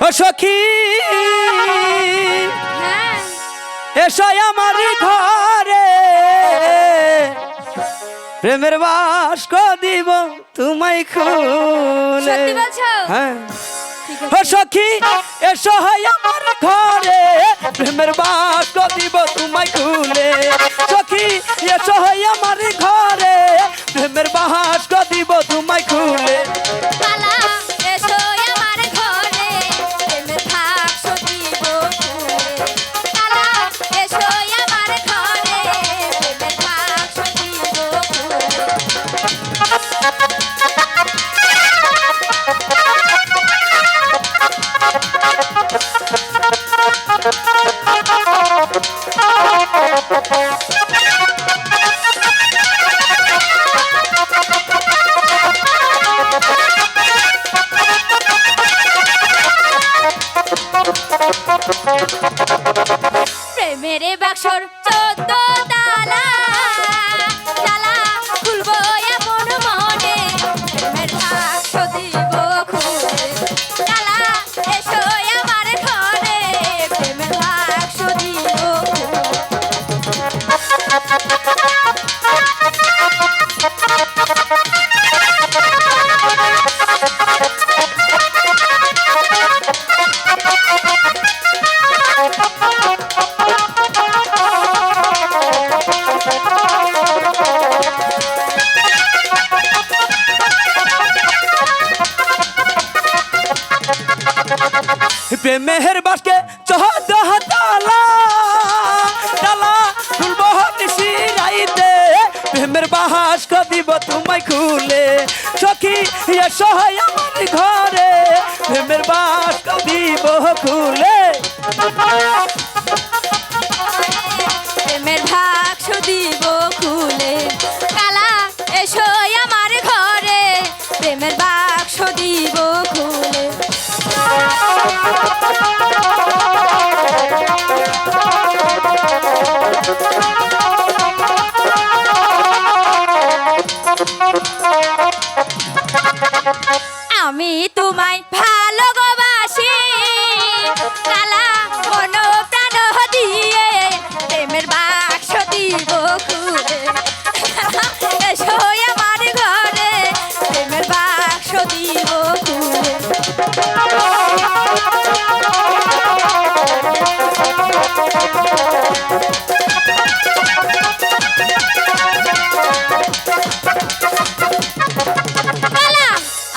সখী হ্যাঁ। এসো আমার ঘরে। প্রেমের বাস্ক দিব তোমায় খুলে? হ্যাঁ। সখী এসো আমার ঘরে। প্রেমের বাস্ক প্রেমের বাক্সর চোদ্দ তালা। তালা খুলবো এমন মনে। প্রেমের বাক্স প্রেমের বাসকে চহদ তালা। তালা খুলব নিশিরাইতে প্রেমের বাহাস দিব তোমায় খুলে। সখী এসো আমার ঘরে। প্রেমের বাস দিব খুলে। প্রেমের বাক্স দিব খুলে। কালা এসো আমার ঘরে। প্রেমের বাক্স দিব খুলে। আমি তোমায়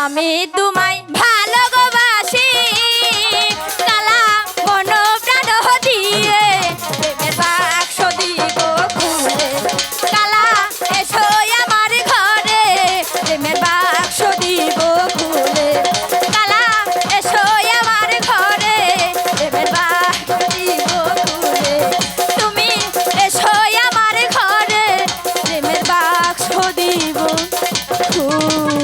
আমি তোমায় ভালোবাসি।